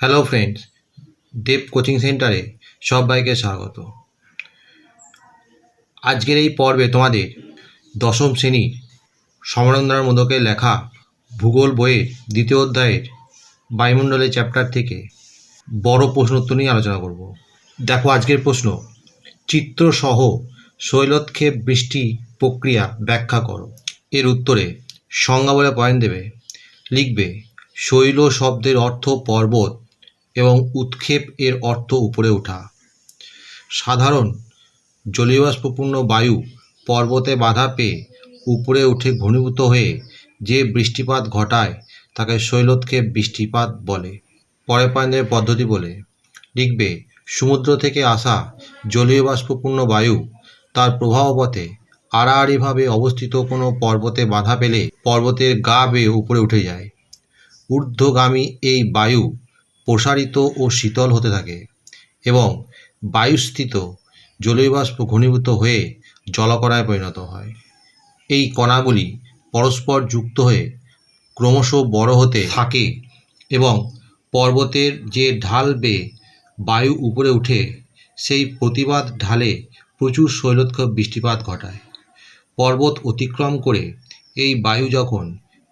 Hello friends দেব coaching সেন্টারে সবাইকে স্বাগত। আজকের এই পর্বে তোমাদের দশম শ্রেণির সমরেন্দ্রনাথ মোদকের লেখা ভূগোল বইয়ের দ্বিতীয় অধ্যায়ের বায়ুমণ্ডলের চ্যাপ্টার থেকে বড় প্রশ্ন উত্তর নিয়ে আলোচনা করব। দেখো, আজকের প্রশ্ন, চিত্রসহ শৈলক্ষেপ বৃষ্টি প্রক্রিয়া ব্যাখ্যা করো। এর উত্তরে সংজ্ঞা বলে পয়েন্ট দেবে, লিখবে, শৈল শব্দের অর্থ পর্বত এবং উৎক্ষেপ এর অর্থ উপরে ওঠা। সাধারণ জলীয়বাষ্পপূর্ণ বায়ু পর্বতে বাধা পেয়ে উপরে উঠে ঘনীভূত হয়ে যে বৃষ্টিপাত ঘটায় তাকে শৈলোৎক্ষেপ বৃষ্টিপাত বলে। পরে পয়েন্টের পদ্ধতি বলে, লিখবে, সমুদ্র থেকে আসা জলীয় বাষ্পপূর্ণ বায়ু তার প্রবাহপথে আড়াআড়িভাবে অবস্থিত কোনো পর্বতে বাধা পেলে পর্বতের গা বেয়ে উপরে উঠে যায়। ঊর্ধ্বগামী এই বায়ু প্রসারিত ও শীতল হতে থাকে এবং বায়ুস্থিত জলীয় বাষ্প ঘনীভূত হয়ে জলকণায় পরিণত হয়। এই কণাগুলি পরস্পর যুক্ত হয়ে ক্রমশ বড় হতে থাকে এবং পর্বতের যে ঢাল বেয়ে বায়ু উপরে উঠে সেই প্রতিবাদ ঢালে প্রচুর শৈলোৎক্ষেপ বৃষ্টিপাত ঘটায়। পর্বত অতিক্রম করে এই বায়ু যখন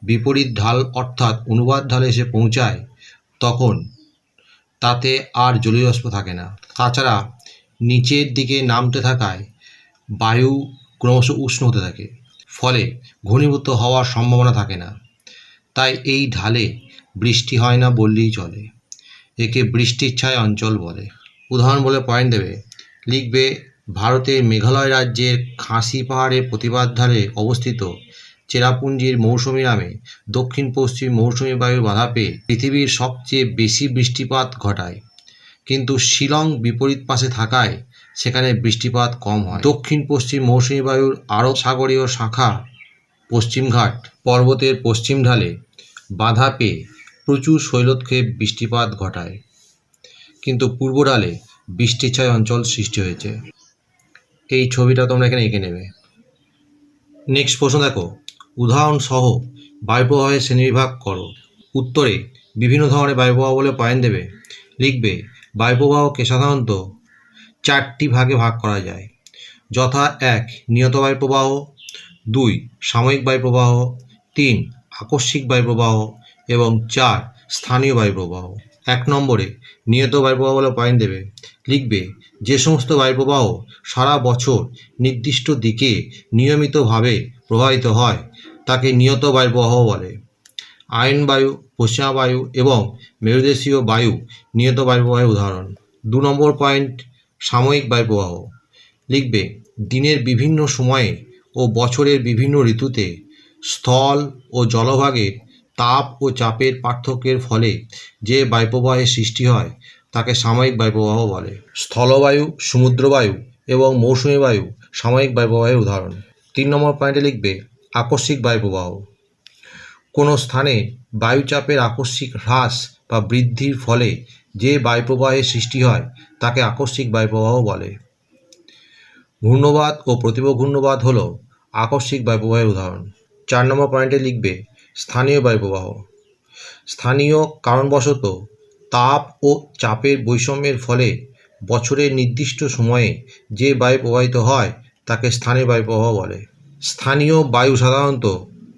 বিপরীত ঢাল অর্থাৎ অনুবাদ ঢালে এসে পৌঁছায়, তখন তাতে আর জলীয় বাষ্প থাকে না। তাছাড়া নিচের দিকে নামতে থাকায় বায়ু ক্রমশ উষ্ণ হতে থাকে, ফলে ঘনীভূত হওয়ার সম্ভাবনা থাকে না। তাই এই ঢালে বৃষ্টি হয় না বললেই চলে, একে বৃষ্টির ছায় অঞ্চল বলে। উদাহরণ বলে পয়েন্ট দেবে। লিখবে, ভারতের মেঘালয় রাজ্যের খাসি পাহাড়ের প্রতিবাদ ধারে অবস্থিত চেরাপুঞ্জির মৌসুমি নামে দক্ষিণ পশ্চিম মৌসুমি বায়ুর বাধা পেয়ে পৃথিবীর সবচেয়ে বেশি বৃষ্টিপাত ঘটায়। কিন্তু শিলং বিপরীত পাশে থাকায় সেখানে বৃষ্টিপাত কম হয়। দক্ষিণ পশ্চিম মৌসুমি বায়ুর আরব সাগরীয় শাখা পশ্চিমঘাট পর্বতের পশ্চিম ঢালে বাধা পেয়ে প্রচুর শৈলোৎক্ষেপ বৃষ্টিপাত ঘটায়। কিন্তু পূর্ব ঢালে বৃষ্টিছায় অঞ্চল সৃষ্টি হয়েছে। এই ছবিটা তোমরা এখানে এঁকে নেবে। নেক্সট প্রশ্ন দেখো। উদাহরণ সহ বায়ুপ্রবাহের শ্রেণীবিভাগ করো। উত্তরে বিভিন্ন ধরনের বায়ুপ্রবাহ বলে পয়েন্ট দেবে। লিখবে, বায়ুপ্রবাহকে সাধারণত চারটি ভাগে ভাগ করা যায়। যথা এক, নিয়ত বায়ুপ্রবাহ, দুই, সাময়িক বায়ুপ্রবাহ, তিন, আকস্মিক বায়ুপ্রবাহ এবং চার, স্থানীয় বায়ুপ্রবাহ। এক নম্বরে, নিয়ত বায়ুপ্রবাহ বলে পয়েন্ট দেবে। লিখবে, যে সমস্ত বায়ুপ্রবাহ সারা বছর নির্দিষ্ট দিকে নিয়মিতভাবে প্রবাহিত হয়, তাকে নিয়ত বায়ুপ্রবাহ বলে। আয়ন বায়ু, পশ্চিমা বায়ু এবং মেরুদেশীয় বায়ু নিয়ত বায়ুপ্রবাহের উদাহরণ। দু নম্বর পয়েন্ট, সাময়িক বায়ুপ্রবাহ। লিখবে, দিনের বিভিন্ন সময়ে ও বছরের বিভিন্ন ঋতুতে স্থল ও জলভাগের তাপ ও চাপের পার্থক্যের ফলে যে বায়ুপ্রবাহের সৃষ্টি হয় তাকে সাময়িক বায়ুপ্রবাহ বলে। স্থলবায়ু, সমুদ্রবায়ু এবং মৌসুমী বায়ু সাময়িক বায়ুপ্রবাহের উদাহরণ। তিন নম্বর পয়েন্টে লিখবে, আকস্মিক বায়ুপ্রবাহ। কোনো স্থানে বায়ুচাপের আকস্মিক হ্রাস বা বৃদ্ধির ফলে যে বায়ুপ্রবাহের সৃষ্টি হয়, তাকে আকস্মিক বায়ুপ্রবাহ বলে। ঘূর্ণবাদ ও প্রতিভ ঘূর্ণবাদ হল আকস্মিক বায়ুপ্রবাহের উদাহরণ। চার নম্বর পয়েন্টে লিখবে, স্থানীয় বায়ুপ্রবাহ। স্থানীয় কারণবশত তাপ ও চাপের বৈষম্যের ফলে বছরের নির্দিষ্ট সময়ে যে বায়ু প্রবাহিত হয়, তাকে স্থানীয় বায়ুপ্রবাহ বলে। স্থানীয় বায়ু সাধারণত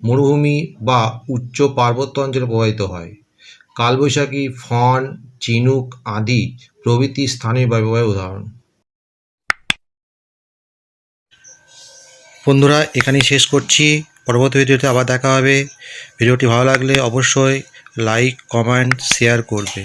মরুভূমি বা উচ্চ পার্বত্য অঞ্চলে প্রবাহিত হয়। কালবৈশাখী, ফন, চিনুক আদি প্রভৃতি স্থানীয় বায়ুপ্রবাহের উদাহরণ। বন্ধুরা, এখানেই শেষ করছি। পরবর্তী ভিডিওতে আবার দেখা হবে। ভিডিওটি ভালো লাগলে অবশ্যই লাইক, কমেন্ট, শেয়ার করবে।